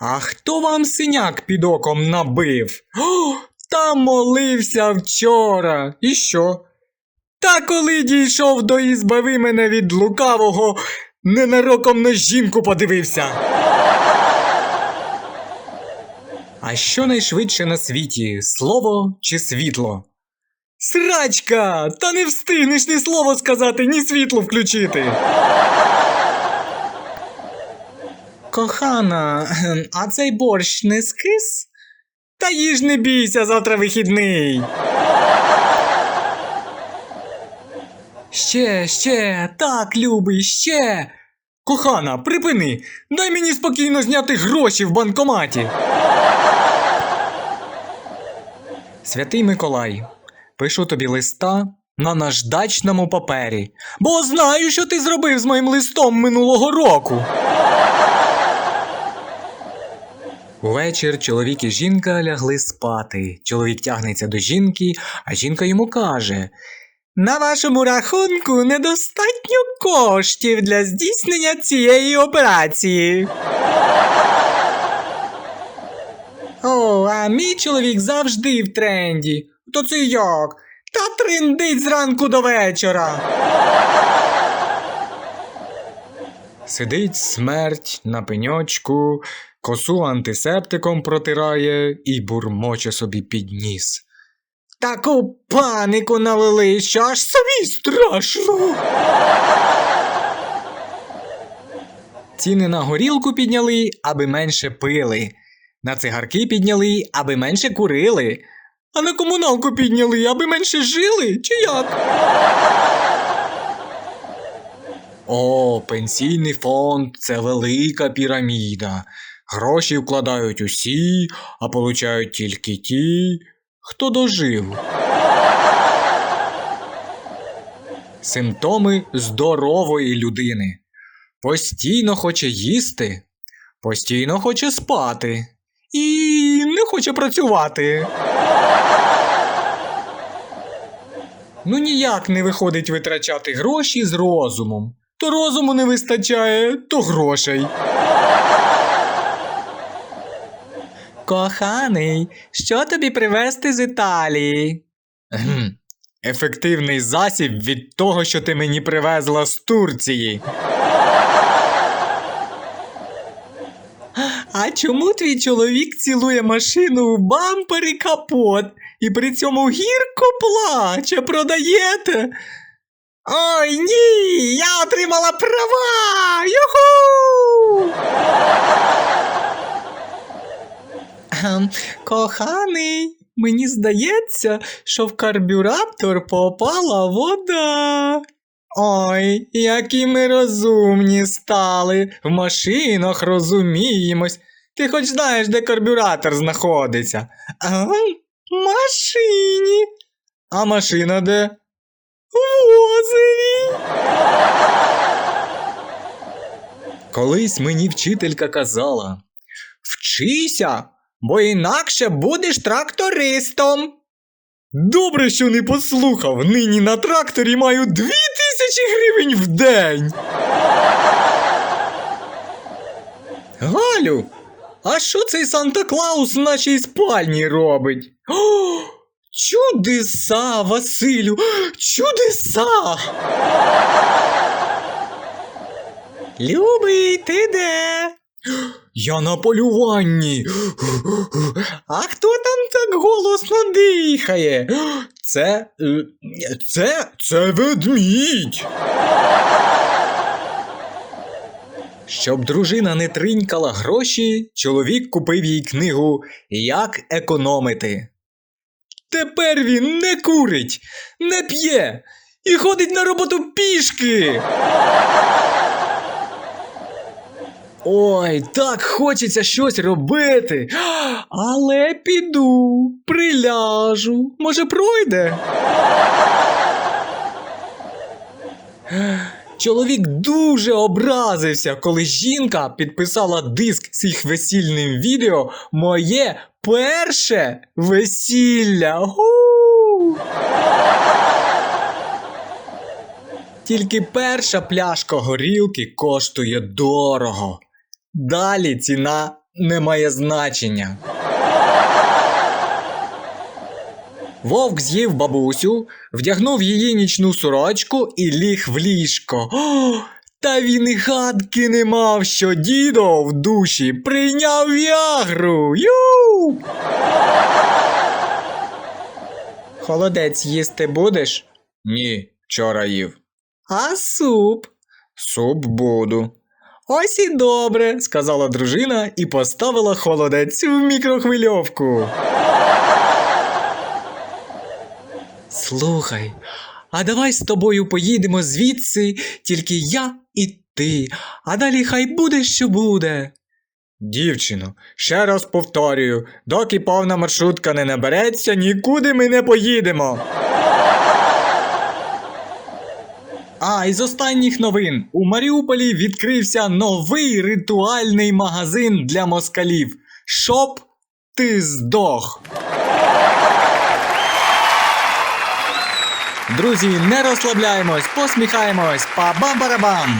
А хто вам синяк під оком набив? О, та молився вчора. І що? Та коли дійшов до ізбави мене від лукавого, ненароком на жінку подивився. А що найшвидше на світі слово чи світло? Срачка! Та не встигнеш ні слово сказати, ні світло включити. Кохана, а цей борщ не скис? Та їж не бійся, завтра вихідний. Ще, ще, так, любий, ще. Кохана, припини, дай мені спокійно зняти гроші в банкоматі. Святий Миколай, пишу тобі листа на наждачному папері, бо знаю, що ти зробив з моїм листом минулого року. Увечір чоловік і жінка лягли спати. Чоловік тягнеться до жінки, а жінка йому каже: На вашому рахунку недостатньо коштів для здійснення цієї операції. О, а мій чоловік завжди в тренді. То це як? Та трендить зранку до вечора. Сидить смерть на пеньочку, косу антисептиком протирає і бурмоче собі під ніс. Таку панику навели, що аж собі страшно. Ціни на горілку підняли, аби менше пили. На цигарки підняли, аби менше курили. А на комуналку підняли, аби менше жили, чи як? О, пенсійний фонд це велика піраміда. Гроші вкладають усі, а получають тільки ті, хто дожив. Симптоми здорової людини. Постійно хоче їсти, постійно хоче спати і не хоче працювати. Ну ніяк не виходить витрачати гроші з розумом. То розуму не вистачає, то грошей. Коханий, що тобі привезти з Італії? Гм, Ефективний засіб від того, що ти мені привезла з Турції. А чому твій чоловік цілує машину в бампер і капот і при цьому гірко плаче, продаєте? Ой ні, я отримала права! Юху! Коханий, мені здається, що в карбюратор попала вода. Ой, які ми розумні стали, в машинах розуміємось. Ти хоч знаєш, де карбюратор знаходиться? А, в машині. А машина де? В озері. Колись мені вчителька казала: Вчися, бо інакше будеш трактористом. Добре, що не послухав. Нині на тракторі маю дві тисячі гривень в день. Галю, а що цей Санта Клаус в нашій спальні робить? О, чудеса, Василю, чудеса. Любий, ти де? Я на полюванні. А хто там так голосно дихає? Це. е, Це. Це ведмідь. Щоб дружина не тринькала гроші, чоловік купив їй книгу Як економити. Тепер він не курить, не п'є і ходить на роботу пішки. Ой, так хочеться щось робити. Але піду, приляжу. Може, пройде? Чоловік дуже образився, коли жінка підписала диск з їх весільним відео Моє перше весілля. Тільки перша пляшка горілки коштує дорого. Далі ціна не має значення. Вовк з'їв бабусю, вдягнув її нічну сорочку і ліг в ліжко. О, та він і гадки не мав, що дідо в душі прийняв віагру. Ю! Холодець їсти будеш? Ні, вчора їв. А суп? Суп буду. Ось і добре, сказала дружина і поставила холодець в мікрохвильовку. Слухай, а давай з тобою поїдемо звідси, тільки я і ти, а далі хай буде, що буде. Дівчино, ще раз повторюю, доки повна маршрутка не набереться, нікуди ми не поїдемо. А із останніх новин у Маріуполі відкрився новий ритуальний магазин для москалів. Шоп ти здох. Друзі, не розслабляємось, посміхаємось, па-бам-барабам!